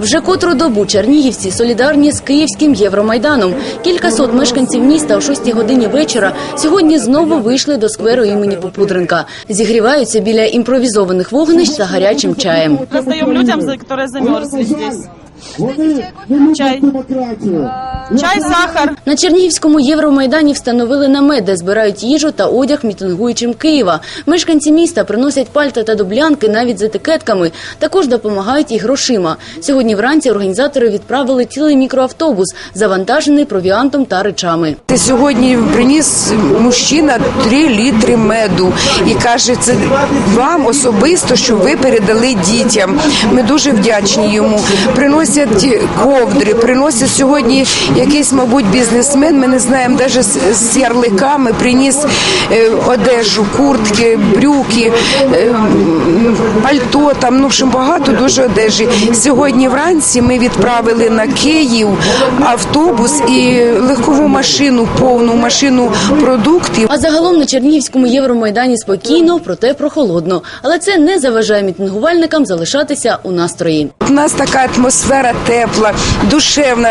Вже котру добу чернігівці солідарні з київським Євромайданом. Кількасот мешканців міста о 6 годині вечора сьогодні знову вийшли до скверу імені Попудренка. Зігріваються біля імпровізованих вогнищ та гарячим чаєм. Раздаем людям, які замерзли тут. Чай. Чай, сахар. На Чернігівському Євромайдані встановили намет, де збирають їжу та одяг мітингуючим Києва. Мешканці міста приносять пальта та дублянки навіть з етикетками. Також допомагають і грошима. Сьогодні вранці організатори відправили цілий мікроавтобус, завантажений провіантом та речами. Ти сьогодні приніс мужчина 3 літри меду і каже, це вам особисто, що ви передали дітям. Ми дуже вдячні йому. Приносять ковдри, приносять сьогодні якийсь, мабуть, бізнесмен. Ми не знаємо, навіть з, ярликами приніс е, одежу, куртки, брюки, е, пальто. Там ну в общем, багато дуже одежі. Сьогодні вранці ми відправили на Київ автобус і легкову машину, повну машину продуктів. А загалом на Чернігівському Євромайдані спокійно, проте прохолодно. Але це не заважає мітингувальникам залишатися у настрої. У нас така атмосфера тепла, душевна.